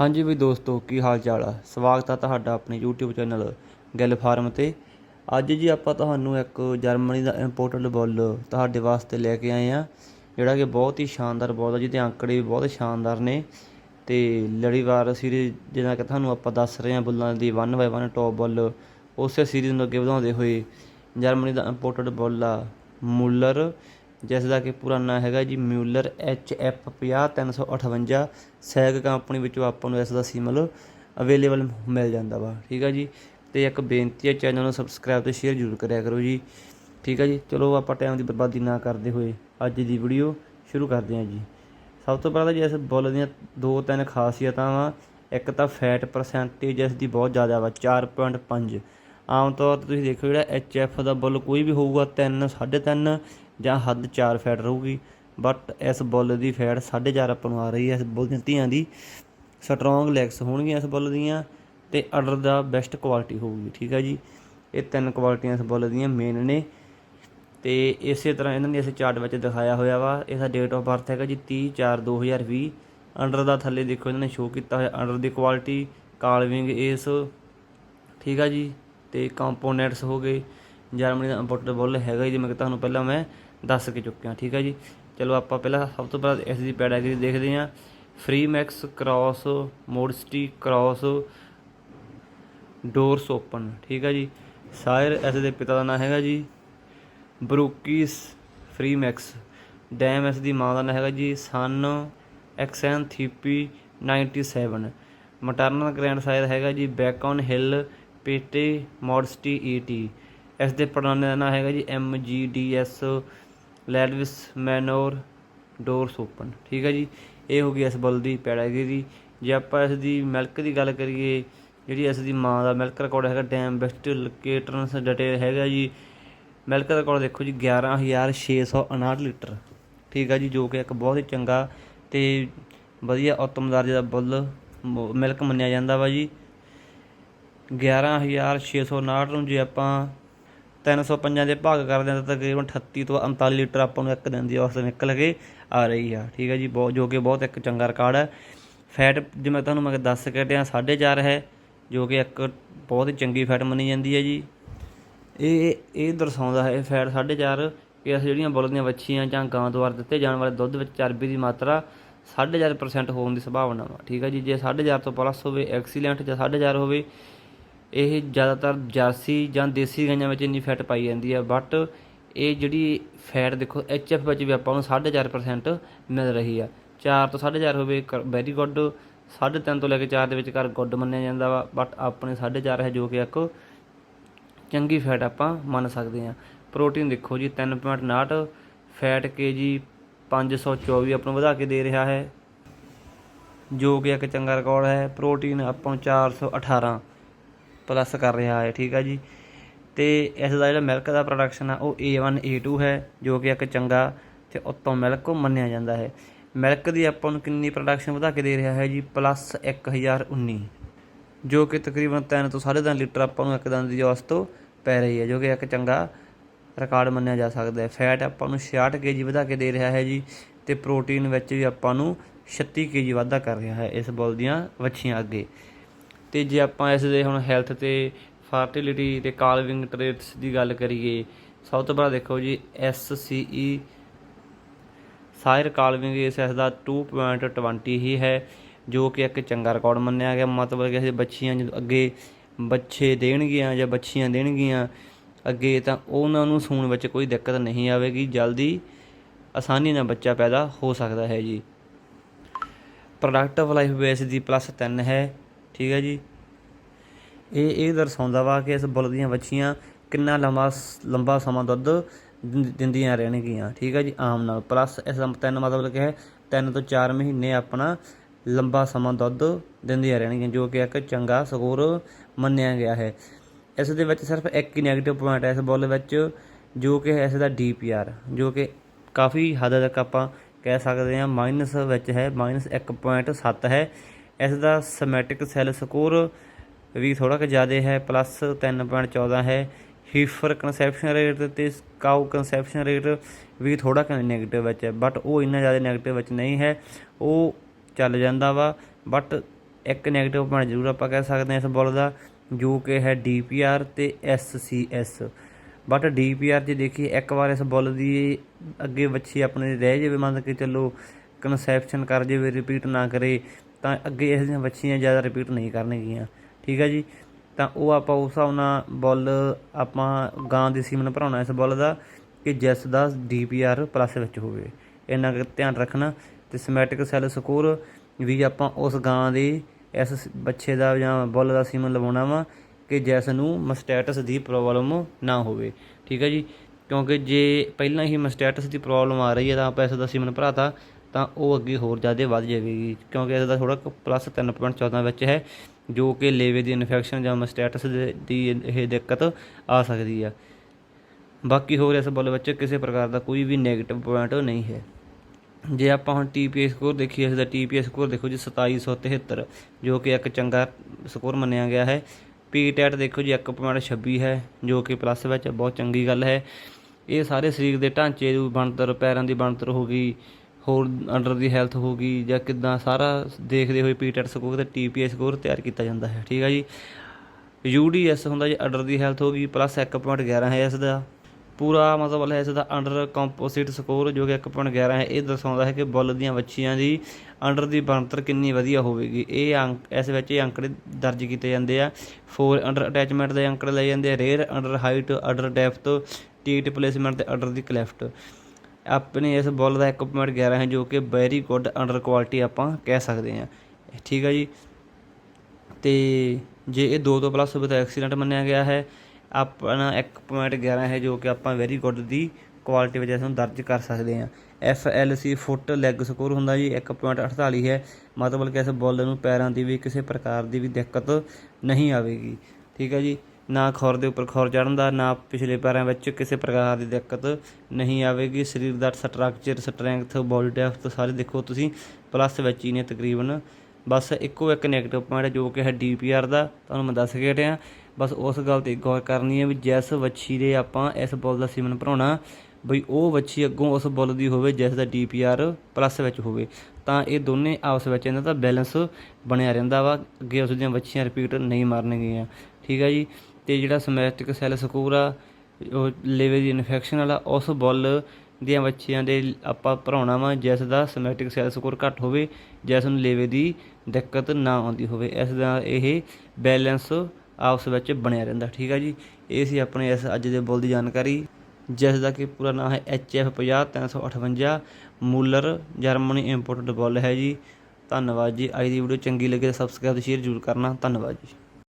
ਹਾਂਜੀ ਵੀ ਦੋਸਤੋ, ਕੀ ਹਾਲ ਚਾਲ ਆ? ਸਵਾਗਤ ਆ ਤੁਹਾਡਾ ਆਪਣੇ YouTube ਚੈਨਲ ਗਿੱਲ ਫਾਰਮ ਤੇ। ਅੱਜ ਜੀ ਆਪਾਂ ਤੁਹਾਨੂੰ ਇੱਕ ਜਰਮਨੀ ਦਾ ਇੰਪੋਰਟਡ ਬੁੱਲ ਤੁਹਾਡੇ ਵਾਸਤੇ ਲੈ ਕੇ ਆਏ ਆ, ਜਿਹੜਾ ਕਿ ਬਹੁਤ ਹੀ ਸ਼ਾਨਦਾਰ ਬੁੱਲ ਆ ਜਿਹਦੇ ਅੰਕੜੇ ਵੀ ਬਹੁਤ ਸ਼ਾਨਦਾਰ ਨੇ। ਤੇ ਲੜੀਵਾਰ ਸੀਰੀਜ਼ ਜਿਹਨਾਂ ਕਿ ਤੁਹਾਨੂੰ ਆਪਾਂ ਦੱਸ ਰਹੇ ਆ ਬੁੱਲਾਂ ਦੀ 1 ਬਾਈ 1 ਟੌਪ ਬੁੱਲ, ਉਸੇ ਸੀਰੀਜ਼ ਨੂੰ ਅੱਗੇ ਵਧਾਉਂਦੇ ਹੋਏ ਜਰਮਨੀ ਦਾ ਇੰਪੋਰਟਡ ਬੁੱਲ ਆ ਮੁੱਲਰ। ਜਿਸ ਦਾ ਕਿ ਪੂਰਾ ਨਾਂ ਹੈਗਾ ਜੀ ਮਿਊਲਰ ਐਚ ਐਫ 50358 ਸੈਗ ਕੰਪਨੀ ਵਿੱਚੋਂ ਆਪਾਂ ਨੂੰ ਇਸ ਦਾ ਸੀਮਲ ਅਵੇਲੇਬਲ ਮਿਲ ਜਾਂਦਾ ਵਾ। ਠੀਕ ਆ ਜੀ? ਤੇ ਇੱਕ ਬੇਨਤੀ ਹੈ, ਚੈਨਲ ਨੂੰ ਸਬਸਕ੍ਰਾਈਬ ਤੇ ਸ਼ੇਅਰ ਜ਼ਰੂਰ ਕਰਿਆ ਕਰੋ ਜੀ। ਠੀਕ ਆ ਜੀ? ਚਲੋ ਆਪਾਂ ਟਾਈਮ ਦੀ ਬਰਬਾਦੀ ਨਾ ਕਰਦੇ ਹੋਏ ਅੱਜ ਦੀ ਵੀਡੀਓ ਸ਼ੁਰੂ ਕਰਦੇ ਹਾਂ ਜੀ। ਸਭ ਤੋਂ ਪਹਿਲਾਂ ਜੀ ਇਸ ਬੁੱਲ ਦੀਆਂ ਦੋ ਤਿੰਨ ਖਾਸੀਅਤਾਂ ਵਾ। ਇੱਕ ਤਾਂ ਫੈਟ ਪਰਸੈਂਟੇਜ ਇਸ ਦੀ ਬਹੁਤ ਜ਼ਿਆਦਾ ਵਾ 4.5 ਆਮ ਤੌਰ ਤੇ ਤੁਸੀਂ ਦੇਖੋ ਜਿਹੜਾ ਐਚ ਐਫ ਦਾ ਬੁੱਲ ਕੋਈ ਵੀ ਹੋਊਗਾ 3 3.5 ਜਾਂ ਹੱਦ 4 ਫੈਟ ਰਹੂਗੀ ਬਟ ਇਸ ਬੁੱਲ ਦੀ ਫੈਟ 4.5 ਆਪਾਂ ਨੂੰ ਆ ਰਹੀ ਹੈ, ਇਸ ਬੁੱਲ ਦੀਆਂ ਧੀਆਂ ਦੀ। ਸਟਰੋਂਗ ਲੈਗਸ ਹੋਣਗੀਆਂ ਇਸ ਬੁੱਲ ਦੀਆਂ ਤੇ ਆਰਡਰ ਦਾ ਬੈਸਟ ਕੁਆਲਿਟੀ ਹੋਊਗੀ, ਠੀਕ ਹੈ ਜੀ? ਇਹ ਤਿੰਨ ਕੁਆਲਿਟੀਆਂ ਇਸ ਬੁੱਲ ਦੀਆਂ ਮੇਨ ਨੇ। ਤੇ ਇਸੇ ਤਰ੍ਹਾਂ ਇਹਨਾਂ ਨੇ ਇਸ ਚਾਰਟ ਵਿੱਚ ਦਿਖਾਇਆ ਹੋਇਆ ਵਾ, ਇਹਦਾ ਡੇਟ ਆਫ ਬਰਥ ਹੈਗਾ ਜੀ 30 4 2020 ਅੰਡਰ ਦਾ ਥੱਲੇ ਦੇਖੋ ਇਹਨਾਂ ਨੇ ਸ਼ੋਅ ਕੀਤਾ ਹੋਇਆ ਅੰਡਰ ਦੀ ਕੁਆਲਿਟੀ ਕਾਲਵਿੰਗ ਇਸ, ਠੀਕ ਆ ਜੀ? ਤੇ ਕੰਪੋਨੈਂਟਸ ਹੋ ਗਏ। ਜਰਮਨੀ ਦਾ ਇੰਪੋਰਟਡ ਬੁੱਲ ਹੈਗਾ ਜੀ, ਜਿਵੇਂ ਕਿ ਤੁਹਾਨੂੰ ਪਹਿਲਾਂ ਮੈਂ ਦੱਸ ਕੇ ਚੁੱਕਿਆ ਠੀਕ ਹੈ ਜੀ। ਚਲੋ ਆਪਾਂ ਪਹਿਲਾਂ ਸਭ ਤੋਂ ਪਹਿਲਾਂ ਇਸ ਦੀ ਪੈਡਾਗਰੀ ਦੇਖਦੇ ਹਾਂ। Free max cross modesty cross doors open ਠੀਕ ਹੈ ਜੀ। ਸਾਇਰ ਇਸ ਦੇ ਪਿਤਾ ਦਾ ਨਾਮ ਹੈਗਾ ਜੀ। ਬਰੂਕੀਸ ਫ੍ਰੀ ਮੈਕਸ। ਡੈਮ ਇਸ ਦੀ ਮਾਂ ਦਾ ਨਾਮ ਹੈਗਾ ਜੀ। ਸਨ ਐਕਸੈਨ ਥੀਪੀ 97 ਮਟਰਨਲ ਗ੍ਰੈਂਡ ਸਾਇਰ ਹੈਗਾ ਜੀ ਬੈਕਨ ਹਿੱਲ ਪੇਟੇ ਮੋਡਸਟੀ ਈਟੀ ਇਸ ਦੇ ਪੜਾਨੇ ਦਾ ਨਾਮ ਹੈਗਾ ਜੀ ਐਮ ਜੀ ਡੀ ਐਸ ਲੈਡਵਿਸ ਮੈਨੋਰ ਡੋਰਸ ਓਪਨ ਠੀਕ ਹੈ ਜੀ? ਇਹ ਹੋ ਗਈ ਇਸ ਬੁੱਲ ਦੀ ਪੈਡਾਗਰੀ ਜੇ ਆਪਾਂ ਇਸ ਦੀ ਮਿਲਕ ਦੀ ਗੱਲ ਕਰੀਏ, ਜਿਹੜੀ ਇਸ ਦੀ ਮਾਂ ਦਾ ਮਿਲਕ ਰਿਕਾਰਡ ਹੈਗਾ, ਡੈਮ ਬੈਸਟ ਲੋਕੇਟਰਸ ਡਿਟੇਲ ਹੈਗਾ ਜੀ। ਮਿਲਕ ਰਿਕਾਰਡ ਦੇਖੋ ਜੀ 11659 ਲੀਟਰ। ਠੀਕ ਹੈ ਜੀ, ਜੋ ਕਿ ਇੱਕ ਬਹੁਤ ਹੀ ਚੰਗਾ ਤੇ ਵਧੀਆ ਉੱਤਮ ਦਰਜੇ ਦਾ ਬੁੱਲ ਮਿਲਕ ਮੰਨਿਆ ਜਾਂਦਾ ਵਾ ਜੀ। 11659 ਨੂੰ ਜੇ ਆਪਾਂ 305 ਦੇ ਭਾਗ ਕਰਦੇ ਹਾਂ ਤਾਂ ਤਕਰੀਬਨ 38 ਤੋਂ 39 ਲੀਟਰ ਆਪਾਂ ਨੂੰ ਇੱਕ ਦਿਨ ਦੀ ਔਸਤ ਨਿਕਲ ਕੇ ਆ ਰਹੀ ਆ। ਠੀਕ ਹੈ ਜੀ ਬਹੁਤ ਜੋ ਕਿ ਬਹੁਤ ਇੱਕ ਚੰਗਾ ਰਿਕਾਰਡ ਹੈ ਫੈਟ ਜਿਵੇਂ ਤੁਹਾਨੂੰ ਮੈਂ ਦੱਸ ਕੇ ਹਟਿਆ 4.5 ਹੈ, ਜੋ ਕਿ ਇੱਕ ਬਹੁਤ ਹੀ ਚੰਗੀ ਫੈਟ ਮੰਨੀ ਜਾਂਦੀ ਹੈ ਜੀ। ਇਹ ਇਹ ਦਰਸਾਉਂਦਾ ਹੈ ਫੈਟ 4.5 ਕਿ ਅਸੀਂ ਜਿਹੜੀਆਂ ਬੁੱਲ ਦੀਆਂ ਵੱਛੀਆਂ ਜਾਂ ਗਾਂ ਦੁਆਰਾ ਦਿੱਤੇ ਜਾਣ ਵਾਲੇ ਦੁੱਧ ਵਿੱਚ ਚਰਬੀ ਦੀ ਮਾਤਰਾ 4.5% ਹੋਣ ਦੀ ਸੰਭਾਵਨਾ ਵਾ। ਠੀਕ ਹੈ ਜੀ, ਜੇ 4.5 ਤੋਂ ਪਲੱਸ ਹੋਵੇ ਐਕਸੀਲੈਂਟ ਜਾਂ 4.5 ਹੋਵੇ ਇਹ ਜ਼ਿਆਦਾਤਰ ਜਰਸੀ ਜਾਂ ਦੇਸੀ ਗਾਈਆਂ ਵਿੱਚ ਇੰਨੀ ਫੈਟ ਪਾਈ ਜਾਂਦੀ ਹੈ ਬਟ ਇਹ ਜਿਹੜੀ ਫੈਟ ਦੇਖੋ ਐਚਐਫ ਵਿੱਚ ਵੀ ਆਪਾਂ ਨੂੰ 4.5% ਮਿਲ ਰਹੀ ਆ। 4 ਤੋਂ 4.5 ਹੋਵੇ ਵੈਰੀ ਗੁੱਡ 3.5 ਤੋਂ ਲੈ ਕੇ 4 ਦੇ ਵਿੱਚ ਵਿਚਕਾਰ ਗੁੱਡ ਮੰਨਿਆ ਜਾਂਦਾ ਵਾ ਬਟ ਆਪਣੇ 4.5 ਹੈ ਜੋ ਕਿ ਇੱਕ ਚੰਗੀ ਫੈਟ ਆਪਾਂ ਮੰਨ ਸਕਦੇ ਹਾਂ ਪ੍ਰੋਟੀਨ ਦੇਖੋ ਜੀ 3.59 ਫੈਟ ਕੇਜੀ 524 ਆਪਾਂ ਨੂੰ ਵਧਾ ਕੇ ਦੇ ਰਿਹਾ ਹੈ, ਜੋ ਕਿ ਇੱਕ ਚੰਗਾ ਰਿਕਾਰਡ ਹੈ। ਪ੍ਰੋਟੀਨ ਆਪਾਂ ਨੂੰ 418 ਪਲੱਸ ਕਰ ਰਿਹਾ ਹੈ, ਠੀਕ ਹੈ ਜੀ। ਤੇ ਇਸ ਦਾ ਜਿਹੜਾ ਮਿਲਕ ਦਾ ਪ੍ਰੋਡਕਸ਼ਨ ਆ, ਉਹ A1 A2 ਹੈ, ਜੋ ਕਿ ਇੱਕ ਚੰਗਾ ਤੇ ਉੱਤੋਂ ਮਿਲਕ ਮੰਨਿਆ ਜਾਂਦਾ ਹੈ। ਮਿਲਕ ਦੀ ਆਪਾਂ ਨੂੰ ਕਿੰਨੀ ਪ੍ਰੋਡਕਸ਼ਨ ਵਧਾ ਕੇ ਦੇ ਰਿਹਾ ਹੈ ਜੀ? ਪਲੱਸ 1019 ਜੋ ਕਿ ਤਕਰੀਬਨ 3 ਤੋਂ 3.5 ਲੀਟਰ ਆਪਾਂ ਨੂੰ ਇੱਕ ਦਿਨ ਦੀ ਔਸਤ ਪੈ ਰਹੀ ਹੈ, ਜੋ ਕਿ ਇੱਕ ਚੰਗਾ ਰਿਕਾਰਡ ਮੰਨਿਆ ਜਾ ਸਕਦਾ ਹੈ। ਫੈਟ ਆਪਾਂ ਨੂੰ 66 ਕੇਜੀ ਵਧਾ ਕੇ ਦੇ ਰਿਹਾ ਹੈ ਜੀ ਤੇ ਪ੍ਰੋਟੀਨ ਵਿੱਚ ਵੀ ਆਪਾਂ ਨੂੰ 36 ਕੇਜੀ ਵਾਧਾ ਕਰ ਰਿਹਾ ਹੈ ਇਸ ਬੋਲ ਦੀਆਂ ਵੱਛੀਆਂ ਅੱਗੇ। ਅਤੇ ਜੇ ਆਪਾਂ ਇਸ ਦੇ ਹੁਣ ਹੈਲਥ ਤੇ ਫਰਟੀਲਿਟੀ ਤੇ ਕਾਲਵਿੰਗ ਟ੍ਰੇਟਸ ਦੀ ਗੱਲ ਕਰੀਏ, ਸਭ ਤੋਂ ਪਹਿਲਾਂ ਦੇਖੋ ਜੀ ਐਸ ਸੀ ਈ ਸਾਇਰ ਕਾਲਵਿੰਗ ਇਸ ਇਸ ਦਾ 2.20 ਹੀ ਹੈ, ਜੋ ਕਿ ਇੱਕ ਚੰਗਾ ਰਿਕਾਰਡ ਮੰਨਿਆ ਗਿਆ। ਮਤਲਬ ਕਿ ਅਸੀਂ ਬੱਚੀਆਂ ਜਦੋਂ ਅੱਗੇ ਬੱਚੇ ਦੇਣਗੀਆਂ ਜਾਂ ਬੱਚੀਆਂ ਦੇਣਗੀਆਂ ਅੱਗੇ, ਤਾਂ ਉਹਨਾਂ ਨੂੰ ਸੂਣ ਵਿੱਚ ਕੋਈ ਦਿੱਕਤ ਨਹੀਂ ਆਵੇਗੀ। ਜਲਦੀ ਆਸਾਨੀ ਨਾਲ ਬੱਚਾ ਪੈਦਾ ਹੋ ਸਕਦਾ ਹੈ ਜੀ। ਪ੍ਰੋਡਕਟਿਵ ਲਾਈਫ ਬੇਸ ਦੀ ਪਲੱਸ 3 ਹੈ, ਠੀਕ ਹੈ ਜੀ। ਇਹ ਇਹ ਦਰਸਾਉਂਦਾ ਵਾ ਕਿ ਇਸ ਬੁੱਲ ਦੀਆਂ ਵੱਛੀਆਂ ਕਿੰਨਾ ਲੰਮਾ ਸ- ਲੰਬਾ ਸਮਾਂ ਦੁੱਧ ਦਿੰ- ਦਿੰਦੀਆਂ ਰਹਿਣਗੀਆਂ। ਠੀਕ ਹੈ ਜੀ, ਆਮ ਨਾਲ। ਪਲੱਸ ਇਸ ਦਾ ਤਿੰਨ ਮਤਲਬ ਕਿ ਹੈ 3 ਤੋਂ ਚਾਰ ਮਹੀਨੇ ਆਪਣਾ ਲੰਬਾ ਸਮਾਂ ਦੁੱਧ ਦਿੰਦੀਆਂ ਰਹਿਣਗੀਆਂ, ਜੋ ਕਿ ਇੱਕ ਚੰਗਾ ਸਕੋਰ ਮੰਨਿਆ ਗਿਆ ਹੈ। ਇਸ ਦੇ ਵਿੱਚ ਸਿਰਫ ਇੱਕ ਹੀ ਨੈਗੇਟਿਵ ਪੁਆਇੰਟ ਹੈ ਇਸ ਬੁੱਲ ਵਿੱਚ, ਜੋ ਕਿ ਹੈ ਇਸ ਦਾ ਡੀਪੀਆਰ ਜੋ ਕਿ ਕਾਫੀ ਹੱਦ ਤੱਕ ਆਪਾਂ ਕਹਿ ਸਕਦੇ ਹਾਂ ਮਾਈਨਸ ਵਿੱਚ ਹੈ ਮਾਈਨਸ 1.7 ਹੈ। ਇਸ ਦਾ ਸਮੈਟਿਕ ਸੈੱਲ ਸਕੋਰ ਵੀ ਥੋੜਾ ਕੁ ਜ਼ਿਆਦਾ ਹੈ ਪਲੱਸ 3.14 ਹੈ। ਹੀਫਰ ਕਨਸੈਪਸ਼ਨ ਰੇਟ ਤੇ ਕਾਊ ਕਨਸੈਪਸ਼ਨ ਰੇਟ ਵੀ ਥੋੜਾ ਕੁ ਨੈਗੇਟਿਵ ਵਿੱਚ ਹੈ ਬਟ ਉਹ ਇੰਨਾ ਜ਼ਿਆਦਾ ਨੈਗੇਟਿਵ ਵਿੱਚ ਨਹੀਂ ਹੈ। ਉਹ ਚੱਲ ਜਾਂਦਾ ਵਾ ਬਟ ਇੱਕ 네ਗੇਟਿਵ ਪੁਆਇੰਟ ਜ਼ਰੂਰ ਆਪਾਂ ਕਹਿ ਸਕਦੇ ਹਾਂ ਇਸ ਬੁੱਲ ਦਾ, ਜੋ ਕਿ ਹੈ ਡੀਪੀਆਰ ਤੇ ਐਸਸੀਐਸ ਬਟ ਡੀਪੀਆਰ ਜੇ ਦੇਖੀਏ, ਇੱਕ ਵਾਰ ਇਸ ਬੁੱਲ ਦੀ ਅੱਗੇ ਵੱਛੀ ਆਪਣੇ ਰਹਿ ਜਾਵੇ, ਮੰਨ ਕੇ ਚੱਲੋ ਕਨਸੈਪਸ਼ਨ ਕਰ ਜਾਵੇ ਰਿਪੀਟ ਨਾ ਕਰੇ, ਤਾਂ ਅੱਗੇ ਇਸ ਦੀਆਂ ਵੱਛੀਆਂ ਜ਼ਿਆਦਾ ਰਿਪੀਟ ਨਹੀਂ ਕਰਨਗੀਆਂ। ਠੀਕ ਹੈ ਜੀ? ਤਾਂ ਉਹ ਆਪਾਂ ਉਸ ਹਿਸਾਬ ਨਾਲ ਬੁੱਲ ਆਪਾਂ ਗਾਂ ਦੀ ਸੀਮਨ ਭਰਾਉਣਾ ਇਸ ਬੁੱਲ ਦਾ ਕਿ ਜਿਸ ਦਾ ਡੀਪੀਆਰ ਪਲੱਸ ਵਿੱਚ ਹੋਵੇ। ਇਹਨਾਂ ਕੁ ਧਿਆਨ ਰੱਖਣਾ ਤੇ ਸਮੈਟਿਕ ਸੈੱਲ ਸਕੋਰ ਵੀ ਆਪਾਂ ਉਸ ਗਾਂ ਦੇ ਇਸ ਸ- ਬੱਚੇ ਦਾ ਜਾਂ ਬੁੱਲ ਦਾ ਸੀਮਨ ਲਵਾਉਣਾ ਵਾ ਕਿ ਜਿਸ ਨੂੰ ਮਸਟੈਟਸ ਦੀ ਪ੍ਰੋਬਲਮ ਨਾ ਹੋਵੇ। ਠੀਕ ਹੈ ਜੀ? ਕਿਉਂਕਿ ਜੇ ਪਹਿਲਾਂ ਹੀ ਮਸਟੈਟਸ ਦੀ ਪ੍ਰੋਬਲਮ ਆ ਰਹੀ ਹੈ ਤਾਂ ਆਪਾਂ ਇਸ ਦਾ ਸੀਮਨ ਭਰਾਤਾ ਤਾਂ ਉਹ ਅੱਗੇ ਹੋਰ ਜ਼ਿਆਦਾ ਵੱਧ ਜਾਵੇਗੀ, ਕਿਉਂਕਿ ਇਸ ਦਾ ਥੋੜਾ ਪਲੱਸ 3.14 ਵਿੱਚ ਹੈ, ਜੋ ਕਿ ਲੇਵੇ ਦੀ ਇਨਫੈਕਸ਼ਨ ਜਾਂ ਮਸਟੈਟਸ ਦੀ ਇਹ ਦਿੱਕਤ ਆ ਸਕਦੀ ਆ। ਬਾਕੀ ਹੋਰ ਇਸ ਬੁੱਲ ਵਿੱਚ ਕਿਸੇ ਪ੍ਰਕਾਰ ਦਾ ਕੋਈ ਵੀ 네ਗੇਟਿਵ ਪੁਆਇੰਟ ਨਹੀਂ ਹੈ। ਜੇ ਆਪਾਂ ਹੁਣ ਟੀਪੀਐਸ ਸਕੋਰ ਦੇਖੀਏ, ਇਸ ਦਾ ਟੀਪੀਐਸ ਸਕੋਰ ਦੇਖੋ ਜੀ 2773 ਜੋ ਕਿ ਇੱਕ ਚੰਗਾ ਸਕੋਰ ਮੰਨਿਆ ਗਿਆ ਹੈ। ਪੀਟੈਟ ਦੇਖੋ ਜੀ 1.26 ਹੈ, ਜੋ ਕਿ ਪਲੱਸ ਵਿੱਚ ਬਹੁਤ ਚੰਗੀ ਗੱਲ ਹੈ। ਇਹ ਸਾਰੇ ਸਰੀਰ ਦੇ ਢਾਂਚੇ ਦੀ ਬਣਤਰ, ਪੈਰਾਂ ਦੀ ਬਣਤਰ ਹੋ ਗਈ ਹੋਰ ਅੰਡਰ ਦੀ ਹੈਲਥ ਹੋ ਗਈ ਜਾਂ ਕਿਦਾਂ ਸਾਰਾ ਦੇਖਦੇ ਹੋਏ ਪੀਟੈਟ ਸਕੋਰ ਤੇ ਟੀਪੀਐਸ ਸਕੋਰ ਤਿਆਰ ਕੀਤਾ ਜਾਂਦਾ ਹੈ, ਠੀਕ ਹੈ ਜੀ? ਯੂਡੀਐਸ ਹੁੰਦਾ ਜੀ ਅੰਡਰ ਦੀ ਹੈਲਥ ਹੋ ਗਈ ਪਲੱਸ 1.11 ਹੈ ਇਸ ਦਾ। ਪੂਰਾ ਮਤਲਬ ਹੈ ਇਸ ਦਾ ਅੰਡਰ ਕੰਪੋਜ਼ਿਟ ਸਕੋਰ ਜੋ ਕਿ 1.11 ਹੈ, ਇਹ ਦਰਸਾਉਂਦਾ ਹੈ ਕਿ ਬੁੱਲ ਦੀਆਂ ਵੱਛੀਆਂ ਦੀ ਅੰਡਰ ਦੀ ਬਣਤਰ ਕਿੰਨੀ ਵਧੀਆ ਹੋਵੇਗੀ। ਇਹ ਅੰਕ, ਇਸ ਵਿੱਚ ਇਹ ਅੰਕੜੇ ਦਰਜ ਕੀਤੇ ਜਾਂਦੇ ਆ। ਫੋਰ ਅੰਡਰ ਅਟੈਚਮੈਂਟ ਦੇ ਅੰਕੜੇ ਲਏ ਜਾਂਦੇ ਆ rear udder height udder depth teat placement ਤੇ ਅੰਡਰ ਦੀ ਕਲੈਫਟ ਆਪਣੇ ਇਸ ਬੁੱਲ ਦਾ 1.11 ਹੈ ਜੋ ਕਿ ਵੈਰੀ ਗੁੱਡ ਅੰਡਰ ਕੁਆਲਿਟੀ ਆਪਾਂ ਕਹਿ ਸਕਦੇ ਹਾਂ। ਠੀਕ ਹੈ ਜੀ? ਤੇ ਜੇ ਇਹ 2 ਤੋਂ ਪਲੱਸ ਵਿਦ ਐਕਸੀਡੈਂਟ ਮੰਨਿਆ ਗਿਆ ਹੈ, ਆਪਣਾ 1.11 ਹੈ ਜੋ ਕਿ ਆਪਾਂ ਵੈਰੀ ਗੁੱਡ ਦੀ ਕੁਆਲਿਟੀ ਵਿੱਚ ਇਸ ਨੂੰ ਦਰਜ ਕਰ ਸਕਦੇ ਹਾਂ। F L C foot leg score ਹੁੰਦਾ ਜੀ 1.48 ਹੈ। ਮਤਲਬ ਕਿ ਇਸ ਬੁੱਲ ਨੂੰ ਪੈਰਾਂ ਦੀ ਵੀ ਕਿਸੇ ਪ੍ਰਕਾਰ ਦੀ ਵੀ ਦਿੱਕਤ ਨਹੀਂ ਆਵੇਗੀ। ਠੀਕ ਹੈ ਜੀ? ਨਾ ਖੁਰ ਦੇ ਉੱਪਰ ਖੁਰ ਚੜਨ ਦਾ, ਨਾ ਪਿਛਲੇ ਪੈਰਾਂ ਵਿੱਚ ਕਿਸੇ ਪ੍ਰਕਾਰ ਦੀ ਦਿੱਕਤ ਨਹੀਂ ਆਵੇਗੀ। ਸਰੀਰ ਦਾ ਸਟਰਕਚਰ ਸਟਰੈਂਥ ਬੋਡੀ ਡੈਪਥ ਸਾਰੇ ਦੇਖੋ ਤੁਸੀਂ ਪਲੱਸ ਵਿੱਚ ਹੀ ਨੇ ਤਕਰੀਬਨ। ਬਸ ਇੱਕੋ ਇੱਕ 네ਗੇਟਿਵ ਪੁਆਇੰਟ ਜੋ ਕਿ ਹੈ ਡੀਪੀਆਰ ਦਾ, ਤੁਹਾਨੂੰ ਮੈਂ ਦੱਸ ਕੇ ਰਿਹਾ ਬਸ ਉਸ ਗੱਲ ਤੇ ਗੌਰ ਕਰਨੀ ਹੈ ਵੀ ਜਿਸ ਵੱਛੀ ਦੇ ਆਪਾਂ ਇਸ ਬੁੱਲ ਦਾ ਸੀਮਨ ਭਰਾਉਣਾ, ਬਈ ਉਹ ਵੱਛੀ ਅੱਗੋਂ ਉਸ ਬੁੱਲ ਦੀ ਹੋਵੇ, ਜਿਸ ਦਾ ਡੀਪੀਆਰ ਪਲੱਸ ਵਿੱਚ ਹੋਵੇ, ਤਾਂ ਇਹ ਦੋਨੇ ਆਪਸ ਵਿੱਚ ਇਹਨਾਂ ਦਾ ਬੈਲੈਂਸ ਬਣਿਆ ਰਹਿੰਦਾ ਵਾ। ਅੱਗੇ ਉਸ ਦੀਆਂ ਵੱਛੀਆਂ ਰਿਪੀਟ ਨਹੀਂ ਮਾਰਨਗੀਆਂ। ਠੀਕ ਹੈ ਜੀ? ਤੇ ਜਿਹੜਾ ਸਮੈਸਟਿਕ ਸੈੱਲ ਸਕੋਰ ਆ, ਉਹ ਲੇਵੇ ਦੀ ਇਨਫੈਕਸ਼ਨ ਵਾਲਾ, ਉਸ ਬੁੱਲ ਦੀਆਂ ਬੱਚਿਆਂ ਦੇ ਆਪਾਂ ਭਰਾਉਣਾ ਵਾ, ਜਿਸ ਦਾ ਸਮੈਟਿਕ ਸੈੱਲ ਸਕੋਰ ਘੱਟ ਹੋਵੇ, ਜਿਸ ਨੂੰ ਲੇਵੇ ਦੀ ਦਿੱਕਤ ਨਾ ਆਉਂਦੀ ਹੋਵੇ। ਇਸ ਦਾ ਇਹ ਬੈਲੈਂਸ ਆਪਸ ਵਿੱਚ ਬਣਿਆ ਰਹਿੰਦਾ, ਠੀਕ ਆ ਜੀ? ਇਹ ਸੀ ਆਪਣੇ ਇਸ ਅੱਜ ਦੇ ਬੁੱਲ ਦੀ ਜਾਣਕਾਰੀ, ਜਿਸ ਦਾ ਕਿ ਪੂਰਾ ਨਾਮ ਹੈ H F 50358 Muller Germany imported bull ਹੈ ਜੀ। ਧੰਨਵਾਦ ਜੀ। ਅੱਜ ਦੀ ਵੀਡੀਓ ਚੰਗੀ ਲੱਗੇ ਤਾਂ ਸਬਸਕ੍ਰਾਈਬ ਤੇ ਸ਼ੇਅਰ ਜ਼ਰੂਰ ਕਰਨਾ। ਧੰਨਵਾਦ ਜੀ।